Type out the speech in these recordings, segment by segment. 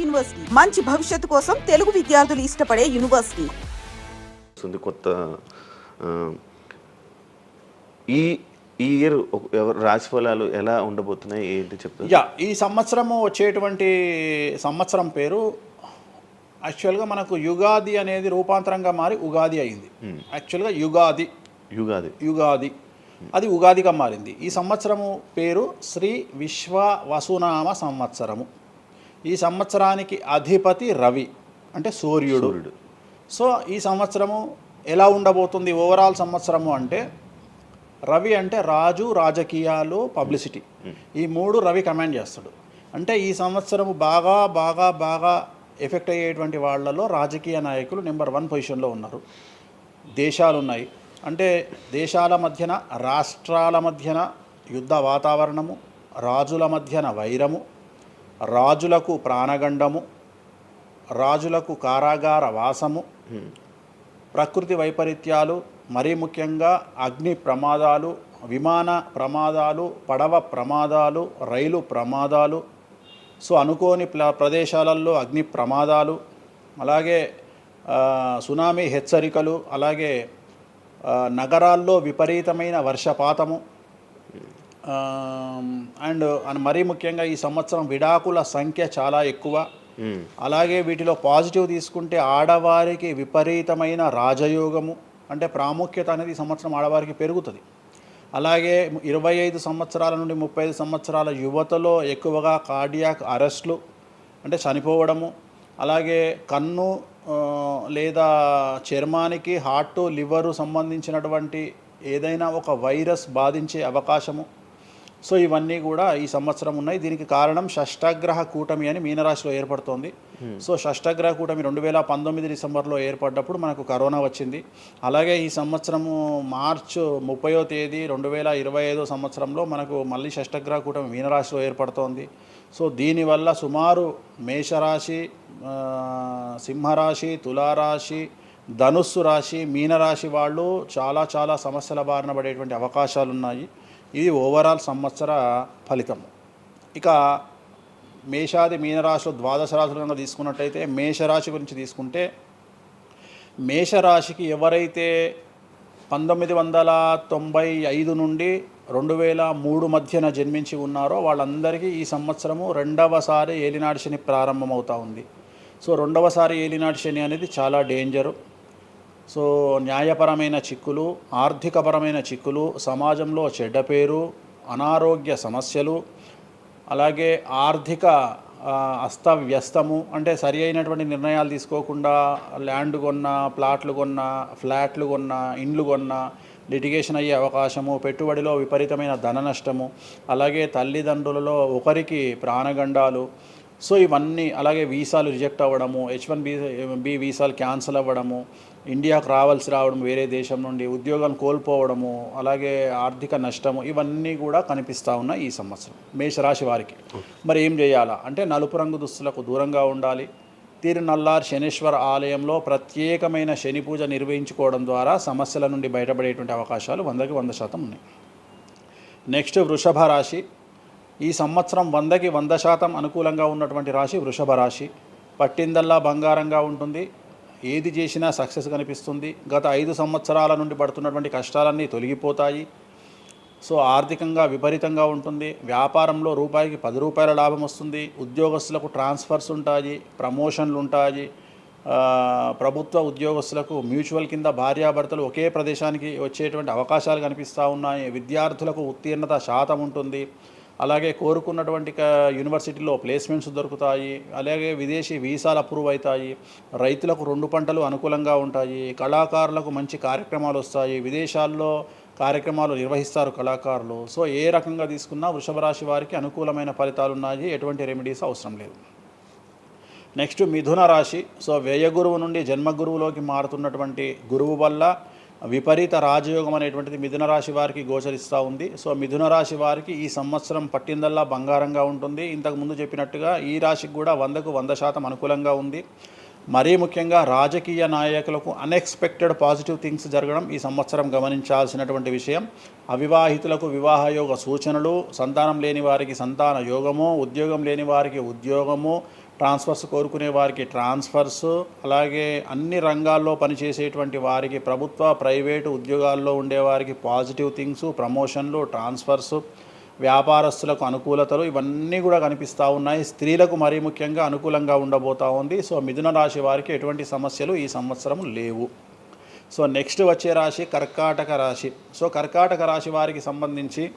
University. మంచి భవిష్యత్తు కోసం తెలుగు విద్యార్థులు ఇష్టపడే యూనివర్సిటీ. వస్తుంది కొత్త ఈ ఈ ఇయర్ రాశి ఫలాలు ఎలా ఉండబోతున్నాయి ఏంటి చెప్తారు? యా ఈ సంవత్సరము వచ్చేటువంటి సంవత్సరం పేరు యాక్చువల్గా మనకు యుగాది అనేది రూపాంతరంగా మారి ఉగాది అయింది. యాక్చువల్గా యుగాది. యుగాది. యుగాది. అది ఉగాదిగా మారింది. ఈ సంవత్సరము పేరు శ్రీ విశ్వ వసునామ సంవత్సరము. ఈ సంవత్సరానికి అధిపతి రవి అంటే సూర్యుడు. సో ఈ సంవత్సరము ఎలా ఉండబోతుంది? ఓవరాల్ సంవత్సరము అంటే రవి అంటే రాజు రాజకీయాలు పబ్లిసిటీ. ఈ మూడు రవి కమాండ్ చేస్తాడు. అంటే ఈ సంవత్సరము బాగా బాగా బాగా ఎఫెక్ట్ అయ్యేటువంటి వాళ్ళలో రాజకీయ నాయకులు నెంబర్ వన్ పొజిషన్లో ఉన్నారు. దేశాలు ఉన్నాయి అంటే దేశాల మధ్యన రాష్ట్రాల మధ్యన యుద్ధ వాతావరణము రాజుల మధ్యన వైరము రాజులకు ప్రాణగండము రాజులకు కారాగార వాసము ప్రకృతి వైపరీత్యాలు మరీ ముఖ్యంగా అగ్ని ప్రమాదాలు విమాన ప్రమాదాలు పడవ ప్రమాదాలు రైలు ప్రమాదాలు సో అనుకోని ప్రదేశాలలో అగ్ని ప్రమాదాలు అలాగే సునామీ హెచ్చరికలు అలాగే నగరాల్లో విపరీతమైన వర్షపాతము అండ్ అండ్ మరీ ముఖ్యంగా ఈ సంవత్సరం విడాకుల సంఖ్య చాలా ఎక్కువ. అలాగే వీటిలో పాజిటివ్ తీసుకుంటే ఆడవారికి విపరీతమైన రాజయోగము అంటే ప్రాముఖ్యత అనేది ఈ సంవత్సరం ఆడవారికి పెరుగుతుంది అలాగే ఇరవై ఐదు సంవత్సరాల నుండి ముప్పై ఐదు సంవత్సరాల యువతలో ఎక్కువగా కార్డియాక్ అరెస్ట్లు అంటే చనిపోవడము అలాగే కన్ను లేదా చర్మానికి హార్ట్ లివరు సంబంధించినటువంటి ఏదైనా ఒక వైరస్ బాధించే అవకాశము సో ఇవన్నీ కూడా ఈ సంవత్సరం ఉన్నాయి. దీనికి కారణం షష్ఠగ్రహ కూటమి అని మీనరాశిలో ఏర్పడుతోంది. సో షష్ఠగ్రహ కూటమి రెండు వేల పంతొమ్మిది డిసెంబర్లో ఏర్పడ్డప్పుడు మనకు కరోనా వచ్చింది. అలాగే ఈ సంవత్సరము మార్చ్ ముప్పయో తేదీ రెండు వేల ఇరవై ఐదో సంవత్సరంలో మనకు మళ్ళీ షష్ఠగ్రహ కూటమి మీనరాశిలో ఏర్పడుతోంది. సో దీనివల్ల సుమారు మేషరాశి సింహరాశి తులారాశి ధనుస్సు రాశి మీనరాశి వాళ్ళు చాలా చాలా సమస్యల బారిన పడేటువంటి అవకాశాలు ఉన్నాయి ఇది ఓవరాల్ సంవత్సర ఫలితం. ఇక మేషాది మీనరాశిలో ద్వాదశ రాశులు కనుక తీసుకున్నట్టయితే మేషరాశి గురించి తీసుకుంటే మేషరాశికి ఎవరైతే పంతొమ్మిది వందల తొంభై ఐదు నుండి రెండు వేల మూడు మధ్యన జన్మించి ఉన్నారో వాళ్ళందరికీ ఈ సంవత్సరము రెండవసారి ఏలినాటి శని ప్రారంభమవుతా ఉంది. సో రెండవసారి ఏలినాటి శని అనేది చాలా డేంజరు. సో న్యాయపరమైన చిక్కులు ఆర్థికపరమైన చిక్కులు సమాజంలో చెడ్డ పేరు అనారోగ్య సమస్యలు అలాగే ఆర్థిక అస్తవ్యస్తము అంటే సరి అయినటువంటి నిర్ణయాలు తీసుకోకుండా ల్యాండ్ కొన్నా ప్లాట్లు కొన్నా ఫ్లాట్లు కొన్నా ఇండ్లు కొన్నా లిటిగేషన్ అయ్యే అవకాశము పెట్టుబడిలో విపరీతమైన ధన నష్టము అలాగే తల్లిదండ్రులలో ఒకరికి ప్రాణగండాలు సో ఇవన్నీ అలాగే వీసాలు రిజెక్ట్ అవ్వడము హెచ్ వన్ బి బి వీసాలు క్యాన్సిల్ అవ్వడము ఇండియాకు రావాల్సి రావడం వేరే దేశం నుండి ఉద్యోగం కోల్పోవడము అలాగే ఆర్థిక నష్టము ఇవన్నీ కూడా కనిపిస్తూ ఉన్నాయి ఈ సంవత్సరం మేషరాశి వారికి. మరి ఏం చేయాలా? అంటే నలుపు రంగు దుస్తులకు దూరంగా ఉండాలి. తిరునల్లార్ శనీశ్వర ఆలయంలో ప్రత్యేకమైన శని పూజ నిర్వహించుకోవడం ద్వారా సమస్యల నుండి బయటపడేటువంటి అవకాశాలు వందకి వంద శాతం ఉన్నాయి. నెక్స్ట్ వృషభ రాశి. ఈ సంవత్సరం వందకి వంద శాతం అనుకూలంగా ఉన్నటువంటి రాశి వృషభ రాశి. పట్టిందల్లా బంగారంగా ఉంటుంది. ఏది చేసినా సక్సెస్ కనిపిస్తుంది. గత ఐదు సంవత్సరాల నుండి పడుతున్నటువంటి కష్టాలన్నీ తొలగిపోతాయి. సో ఆర్థికంగా విపరీతంగా ఉంటుంది. వ్యాపారంలో రూపాయికి పది రూపాయల లాభం వస్తుంది. ఉద్యోగస్తులకు ట్రాన్స్ఫర్స్ ఉంటాయి. ప్రమోషన్లు ఉంటాయి. ప్రభుత్వ ఉద్యోగస్తులకు మ్యూచువల్ కింద భార్యాభర్తలు ఒకే ప్రదేశానికి వచ్చేటువంటి అవకాశాలు కనిపిస్తూ ఉన్నాయి. విద్యార్థులకు ఉత్తీర్ణత శాతం ఉంటుంది. అలాగే కోరుకున్నటువంటి యూనివర్సిటీలో ప్లేస్మెంట్స్ దొరుకుతాయి అలాగే విదేశీ వీసాలు అప్రూవ్ అవుతాయి రైతులకు రెండు పంటలు అనుకూలంగా ఉంటాయి కళాకారులకు మంచి కార్యక్రమాలు వస్తాయి విదేశాల్లో కార్యక్రమాలు నిర్వహిస్తారు కళాకారులు. సో ఏ రకంగా తీసుకున్నా వృషభ రాశి వారికి అనుకూలమైన ఫలితాలు ఉన్నాయి ఎటువంటి రెమెడీస్ అవసరం లేదు. నెక్స్ట్ మిథున రాశి. సో వ్యయ గురువు నుండి జన్మ గురువులోకి మారుతున్నటువంటి గురువు వల్ల విపరీత రాజయోగం అనేటువంటిది మిథున రాశి వారికి గోచరిస్తూ ఉంది. సో మిథున రాశి వారికి ఈ సంవత్సరం పట్టిందల్లా బంగారంగా ఉంటుంది. ఇంతకు ముందు చెప్పినట్టుగా ఈ రాశికి కూడా వందకు వంద శాతం అనుకూలంగా ఉంది. మరీ ముఖ్యంగా రాజకీయ నాయకులకు అన్ఎక్స్పెక్టెడ్ పాజిటివ్ థింగ్స్ జరగడం ఈ సంవత్సరం గమనించాల్సినటువంటి విషయం. అవివాహితులకు వివాహయోగ సూచనలు సంతానం లేని వారికి సంతాన యోగము ఉద్యోగం లేని వారికి ఉద్యోగము ట్రాన్స్ఫర్స్ కోరుకునే వారికి ట్రాన్స్ఫర్స్ అలాగే అన్ని రంగాల్లో పనిచేసేటువంటి వారికి ప్రభుత్వ ప్రైవేటు ఉద్యోగాల్లో ఉండేవారికి పాజిటివ్ థింగ్స్ ప్రమోషన్లు ట్రాన్స్ఫర్స్ వ్యాపారస్తులకు అనుకూలతలు ఇవన్నీ కూడా కనిపిస్తూ ఉన్నాయి. స్త్రీలకు మరీ ముఖ్యంగా అనుకూలంగా ఉండబోతా ఉంది. సో మిథున రాశి వారికి ఎటువంటి సమస్యలు ఈ సంవత్సరం లేవు. సో నెక్స్ట్ వచ్చే రాశి కర్కాటక రాశి. సో కర్కాటక రాశి వారికి సంబంధించి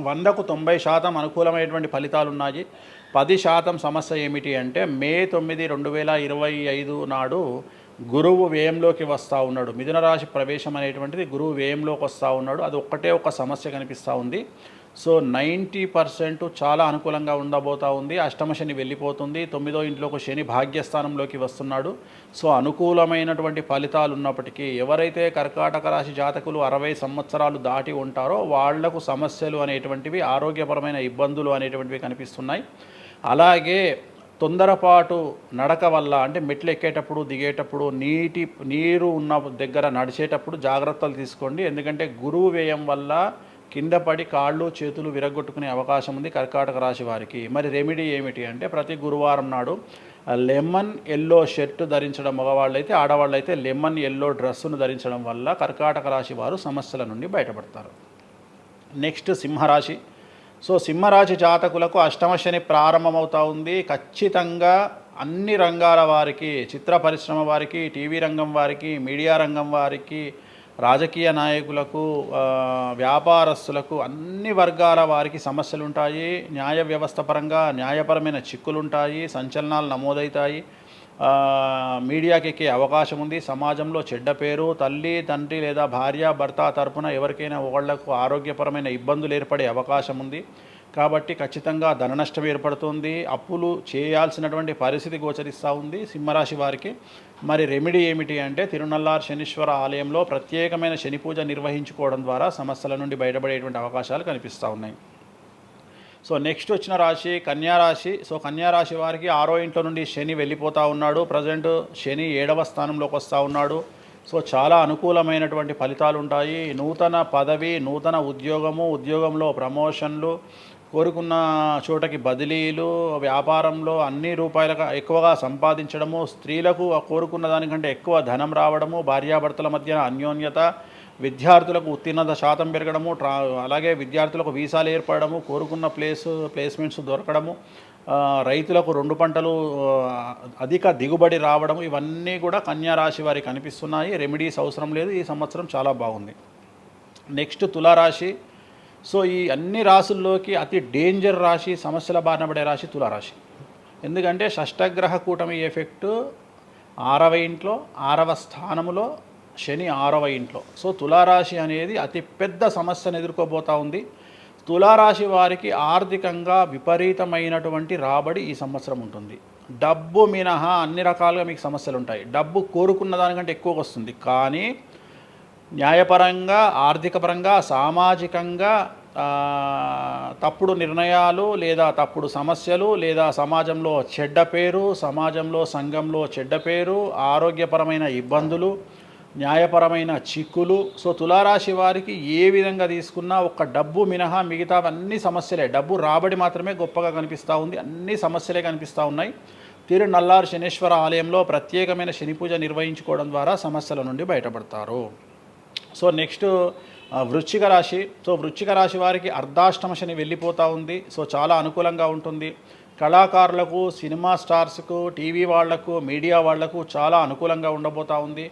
వందకు తొంభై శాతం అనుకూలమైనటువంటి ఫలితాలు ఉన్నాయి పది శాతం సమస్య ఏమిటి అంటే మే తొమ్మిది రెండు వేల ఇరవై ఐదు నాడు గురువు వ్యయంలోకి వస్తూ ఉన్నాడు. మిథున రాశి ప్రవేశం అనేటువంటిది గురువు వ్యయంలోకి వస్తూ ఉన్నాడు. అది ఒక్కటే ఒక సమస్య కనిపిస్తూ ఉంది. సో నైంటీ పర్సెంట్ చాలా అనుకూలంగా ఉండబోతా ఉంది. అష్టమ శని వెళ్ళిపోతుంది. తొమ్మిదో ఇంట్లోకి శని భాగ్యస్థానంలోకి వస్తున్నాడు. సో అనుకూలమైనటువంటి ఫలితాలు ఉన్నప్పటికీ ఎవరైతే కర్కాటక రాశి జాతకులు అరవై సంవత్సరాలు దాటి ఉంటారో వాళ్ళకు సమస్యలు అనేటువంటివి ఆరోగ్యపరమైన ఇబ్బందులు అనేటువంటివి కనిపిస్తున్నాయి. అలాగే తొందరపాటు నడక వల్ల అంటే మెట్లు ఎక్కేటప్పుడు దిగేటప్పుడు నీటి నీరు ఉన్న దగ్గర నడిచేటప్పుడు జాగ్రత్తలు తీసుకోండి. ఎందుకంటే గురువు వ్యయం వల్ల కింద పడి కాళ్ళు చేతులు విరగొట్టుకునే అవకాశం ఉంది కర్కాటక రాశి వారికి. మరి రెమెడీ ఏమిటి అంటే ప్రతి గురువారం నాడు లెమన్ ఎల్లో షర్ట్ ధరించడం మగవాళ్ళు అయితే ఆడవాళ్ళు అయితే లెమన్ ఎల్లో డ్రెస్సును ధరించడం వల్ల కర్కాటక రాశి వారు సమస్యల నుండి బయటపడతారు. నెక్స్ట్ సింహరాశి. సో సింహరాశి జాతకులకు అష్టమ శని ప్రారంభమవుతా ఉంది. ఖచ్చితంగా అన్ని రంగాల వారికి చిత్ర పరిశ్రమ వారికి టీవీ రంగం వారికి మీడియా రంగం వారికి రాజకీయ నాయకులకు వ్యాపారస్తులకు అన్ని వర్గాల వారికి సమస్యలు ఉంటాయి న్యాయ వ్యవస్థ పరంగా న్యాయపరమైన చిక్కులుంటాయి. సంచలనాలు నమోదవుతాయి మీడియాకి ఎక్కే అవకాశం ఉంది. సమాజంలో చెడ్డ పేరు తల్లి తండ్రి లేదా భార్య భర్త తరపున ఎవరికైనా ఒకళ్ళకు ఆరోగ్యపరమైన ఇబ్బందులు ఏర్పడే అవకాశం ఉంది. కాబట్టి ఖచ్చితంగా ధన నష్టం ఏర్పడుతుంది. అప్పులు చేయాల్సినటువంటి పరిస్థితి గోచరిస్తూ ఉంది సింహరాశి వారికి. మరి రెమెడీ ఏమిటి అంటే తిరునల్లార్ శనీశ్వర ఆలయంలో ప్రత్యేకమైన శని పూజ నిర్వహించుకోవడం ద్వారా సమస్యల నుండి బయటపడేటువంటి అవకాశాలు కనిపిస్తూ ఉన్నాయి. సో నెక్స్ట్ వచ్చిన రాశి కన్యా రాశి. సో కన్యా రాశి వారికి ఆరో ఇంట్లో నుండి శని వెళ్ళిపోతూ ఉన్నాడు. ప్రజెంట్ శని ఏడవ స్థానంలోకి వస్తూ ఉన్నాడు. సో చాలా అనుకూలమైనటువంటి ఫలితాలు ఉంటాయి. నూతన పదవి నూతన ఉద్యోగము ఉద్యోగంలో ప్రమోషన్లు కోరుకున్న చోటకి బదిలీలు వ్యాపారంలో అన్ని రూపాయలకు ఎక్కువగా సంపాదించడము స్త్రీలకు కోరుకున్న దానికంటే ఎక్కువ ధనం రావడము భార్యాభర్తల మధ్య అన్యోన్యత విద్యార్థులకు ఉత్తీర్ణత శాతం పెరగడము ట్రా అలాగే విద్యార్థులకు వీసాలు ఏర్పడము కోరుకున్న ప్లేస్ ప్లేస్మెంట్స్ దొరకడము రైతులకు రెండు పంటలు అధిక దిగుబడి రావడం ఇవన్నీ కూడా కన్యా రాశి వారికి కనిపిస్తున్నాయి రెమెడీస్ అవసరం లేదు. ఈ సంవత్సరం చాలా బాగుంది. నెక్స్ట్ తులారాశి. సో ఈ అన్ని రాశుల్లోకి అతి డేంజర్ రాశి సమస్యల బారిన పడే రాశి తులారాశి. ఎందుకంటే షష్టగ్రహ కూటమి ఎఫెక్టు ఆరవ ఇంట్లో ఆరవ స్థానములో శని ఆరవ ఇంట్లో. సో తులారాశి అనేది అతి పెద్ద సమస్యను ఎదుర్కోబోతా ఉంది. తులారాశి వారికి ఆర్థికంగా విపరీతమైనటువంటి రాబడి ఈ సంవత్సరం ఉంటుంది. డబ్బు మినహా అన్ని రకాలుగా మీకు సమస్యలు ఉంటాయి డబ్బు కోరుకున్న దానికంటే ఎక్కువ వస్తుంది. కానీ న్యాయపరంగా ఆర్థికపరంగా సామాజికంగా తప్పుడు నిర్ణయాలు లేదా తప్పుడు సమస్యలు లేదా సమాజంలో చెడ్డ పేరు సమాజంలో సంఘంలో చెడ్డ పేరు ఆరోగ్యపరమైన ఇబ్బందులు న్యాయపరమైన చిక్కులు. సో తులారాశి వారికి ఏ విధంగా తీసుకున్నా ఒక డబ్బు మినహా మిగతా అన్ని సమస్యలే. డబ్బు రాబడి మాత్రమే గొప్పగా కనిపిస్తూ ఉంది. అన్ని సమస్యలే కనిపిస్తూ ఉన్నాయి. తీరు నల్లారు శనేశ్వర ఆలయంలో ప్రత్యేకమైన శని పూజ నిర్వహించుకోవడం ద్వారా సమస్యల నుండి బయటపడతారు. సో నెక్స్ట్ వృశ్చిక రాశి. సో వృశ్చిక రాశి వారికి అర్ధాష్టమ శని వెళ్ళిపోతూ ఉంది. సో చాలా అనుకూలంగా ఉంటుంది. కళాకారులకు సినిమా స్టార్స్కు టీవీ వాళ్ళకు మీడియా వాళ్ళకు చాలా అనుకూలంగా ఉండబోతా ఉంది.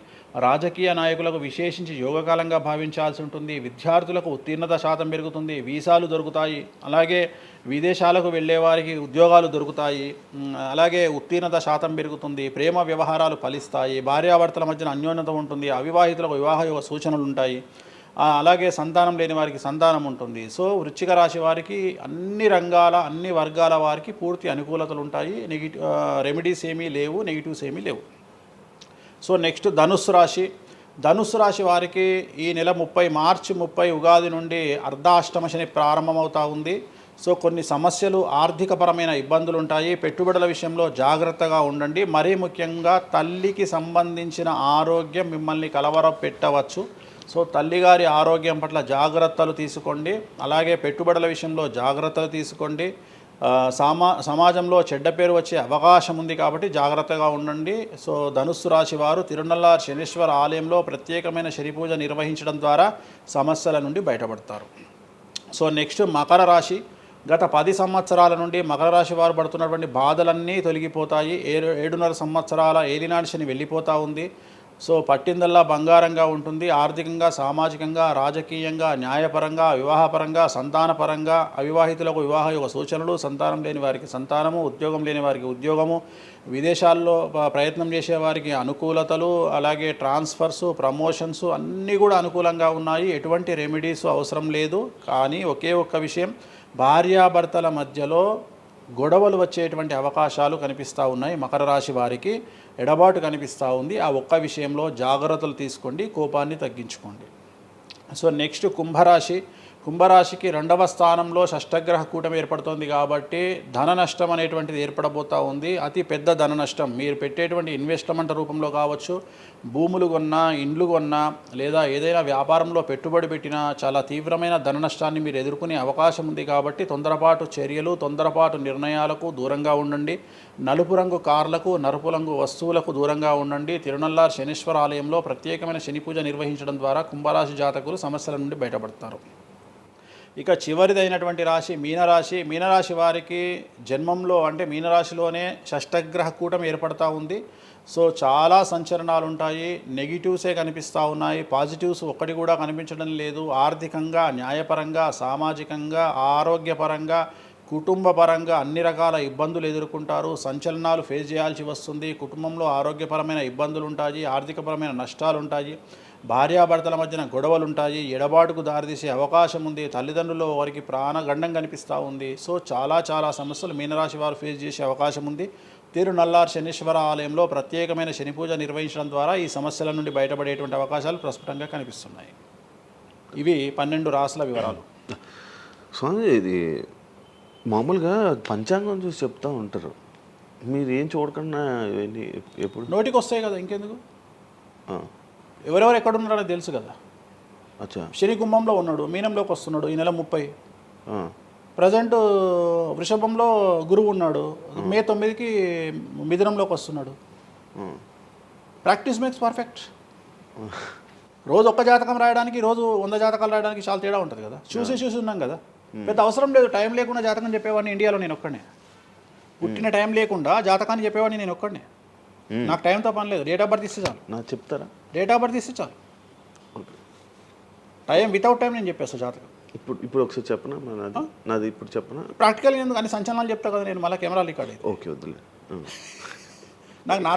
రాజకీయ నాయకులకు విశేషించి యోగకాలంగా భావించాల్సి ఉంటుంది. విద్యార్థులకు ఉత్తీర్ణత శాతం పెరుగుతుంది. వీసాలు దొరుకుతాయి. అలాగే విదేశాలకు వెళ్ళే వారికి ఉద్యోగాలు దొరుకుతాయి. అలాగే ఉత్తీర్ణత శాతం పెరుగుతుంది. ప్రేమ వ్యవహారాలు ఫలిస్తాయి. భార్యాభర్తల మధ్యన అన్యోన్యత ఉంటుంది. అవివాహితులకు వివాహ యోగ సూచనలు ఉంటాయి అలాగే సంతానం లేని వారికి సంతానం ఉంటుంది. సో వృశ్చిక రాశి వారికి అన్ని రంగాల అన్ని వర్గాల వారికి పూర్తి అనుకూలతలు ఉంటాయి. నెగిటివ్ రెమెడీస్ ఏమీ లేవు నెగిటివ్స్ ఏమీ లేవు. సో నెక్స్ట్ ధనుస్సు రాశి. ధనుస్సు రాశి వారికి ఈ నెల ముప్పై మార్చి ముప్పై ఉగాది నుండి అర్ధాష్టమ శని ప్రారంభమవుతా ఉంది. సో కొన్ని సమస్యలు ఆర్థికపరమైన ఇబ్బందులు ఉంటాయి. పెట్టుబడుల విషయంలో జాగ్రత్తగా ఉండండి. మరీ ముఖ్యంగా తల్లికి సంబంధించిన ఆరోగ్యం మిమ్మల్ని కలవర పెట్టవచ్చు సో తల్లిగారి ఆరోగ్యం పట్ల జాగ్రత్తలు తీసుకోండి. అలాగే పెట్టుబడుల విషయంలో జాగ్రత్తలు తీసుకోండి. సమా సామా సమాజంలో చెడ్డ పేరు వచ్చే అవకాశం ఉంది కాబట్టి జాగ్రత్తగా ఉండండి. సో ధనుస్సు రాశి వారు తిరునల్లార్ శనీశ్వర ఆలయంలో ప్రత్యేకమైన శనిపూజ నిర్వహించడం ద్వారా సమస్యల నుండి బయటపడతారు. సో నెక్స్ట్ మకర రాశి. గత పది సంవత్సరాల నుండి మకర రాశి వారు పడుతున్నటువంటి బాధలన్నీ తొలగిపోతాయి. ఏడు ఏడున్నర సంవత్సరాల ఏలినాడు శని వెళ్ళిపోతూ ఉంది. సో పట్టిందల్లా బంగారంగా ఉంటుంది. ఆర్థికంగా సామాజికంగా రాజకీయంగా న్యాయపరంగా వివాహపరంగా సంతానపరంగా అవివాహితులకు వివాహ యొక్క సూచనలు సంతానం లేని వారికి సంతానము ఉద్యోగం లేని వారికి ఉద్యోగము విదేశాల్లో ప్రయత్నం చేసే వారికి అనుకూలతలు అలాగే ట్రాన్స్ఫర్స్ ప్రమోషన్స్ అన్నీ కూడా అనుకూలంగా ఉన్నాయి. ఎటువంటి రెమెడీస్ అవసరం లేదు. కానీ ఒకే ఒక్క విషయం భార్యాభర్తల మధ్యలో గొడవలు వచ్చేటువంటి అవకాశాలు కనిపిస్తూ ఉన్నాయి మకర రాశి వారికి. ఎడబాటు కనిపిస్తూ ఉంది. ఆ ఒక్క విషయంలో జాగ్రత్తలు తీసుకోండి. కోపాన్ని తగ్గించుకోండి. సో నెక్స్ట్ కుంభరాశి కుంభరాశికి రెండవ స్థానంలో షష్టగ్రహ కూటమి ఏర్పడుతోంది కాబట్టి ధన నష్టం అనేటువంటిది ఏర్పడబోతూ ఉంది. అతి పెద్ద ధన నష్టం. మీరు పెట్టేటువంటి ఇన్వెస్ట్మెంట్ రూపంలో కావచ్చు భూములు కొన్నా ఇండ్లు కొన్నా లేదా ఏదైనా వ్యాపారంలో పెట్టుబడి పెట్టినా చాలా తీవ్రమైన ధన నష్టాన్ని మీరు ఎదుర్కొనే అవకాశం ఉంది కాబట్టి తొందరపాటు చర్యలు తొందరపాటు నిర్ణయాలకు దూరంగా ఉండండి. నలుపు రంగు కార్లకు నలుపు రంగు వస్తువులకు దూరంగా ఉండండి. తిరునల్లార్ శనీశ్వర ఆలయంలో ప్రత్యేకమైన శని పూజ నిర్వహించడం ద్వారా కుంభరాశి జాతకులు సమస్యల నుండి బయటపడతారు. ఇక చివరిదైనటువంటి రాశి మీనరాశి. మీనరాశి వారికి జన్మంలో అంటే మీనరాశిలోనే షష్టగ్రహ కూటమి ఏర్పడతా ఉంది. సో చాలా సంచలనాలు ఉంటాయి నెగిటివ్సే కనిపిస్తూ ఉన్నాయి. పాజిటివ్స్ ఒక్కటి కూడా కనిపించడం లేదు. ఆర్థికంగా న్యాయపరంగా సామాజికంగా ఆరోగ్యపరంగా కుటుంబ పరంగా అన్ని రకాల ఇబ్బందులు ఎదుర్కొంటారు. సంచలనాలు ఫేస్ చేయాల్సి వస్తుంది. కుటుంబంలో ఆరోగ్యపరమైన ఇబ్బందులు ఉంటాయి ఆర్థికపరమైన నష్టాలు ఉంటాయి భార్యాభర్తల మధ్యన గొడవలు ఉంటాయి ఎడబాటుకు దారితీసే అవకాశం ఉంది తల్లిదండ్రులు వారికి ప్రాణగండం కనిపిస్తూ ఉంది. సో చాలా చాలా సమస్యలు మీనరాశి వారు ఫేస్ చేసే అవకాశం ఉంది తిరునల్లార్ శనీశ్వర ఆలయంలో ప్రత్యేకమైన శని పూజ నిర్వహించడం ద్వారా ఈ సమస్యల నుండి బయటపడేటువంటి అవకాశాలు ప్రస్ఫుటంగా కనిపిస్తున్నాయి. ఇవి పన్నెండు రాసుల వివరాలు. స్వామి ఇది మామూలుగా పంచాంగం చూసి చెప్తా ఉంటారు. మీరు ఏం చూడకుండా ఇవన్నీ ఎప్పుడు? నోటికి వస్తాయి కదా ఇంకెందుకు? ఎవరెవరు ఎక్కడ ఉన్నారో తెలుసు కదా. అచ్చా. శని కుంభంలో ఉన్నాడు మీనంలోకి వస్తున్నాడు ఈ నెల ముప్పై. ప్రజెంట్ వృషభంలో గురువు ఉన్నాడు మే తొమ్మిదికి మిథునంలోకి వస్తున్నాడు. Practice makes perfect. రోజు ఒక్క జాతకం రాయడానికి రోజు వంద జాతకాలు రాయడానికి చాలా తేడా ఉంటుంది కదా. చూసి చూసి ఉన్నాం కదా. పెద్ద అవసరం లేదు టైం లేకుండా జాతకం చెప్పేవాడిని ఇండియాలో నేను ఒక్కడే పుట్టిన టైం లేకుండా జాతకాన్ని చెప్పేవాడిని నేను ఒక్కడే నాకు టైంతో పని లేదు డేట్ ఆఫ్ బర్త్ ఇస్తే చాలు. నాకు చెప్తారా? డేట్ ఆఫ్ బర్త్ ఇస్తే చాలు. టైం వితౌట్ టైం నేను చెప్పేస్తాను జాతకం. ఇప్పుడు ఇప్పుడు ఒకసారి చెప్పనా? నాది నాది ఇప్పుడు చెప్పనా? ప్రాక్టికల్ ఎందుకు? అన్ని సంచలనాలు చెప్తా కదా నేను మళ్ళీ కెమెరాలు ఇక్కడ ఓకే వద్దులే. నాకు నా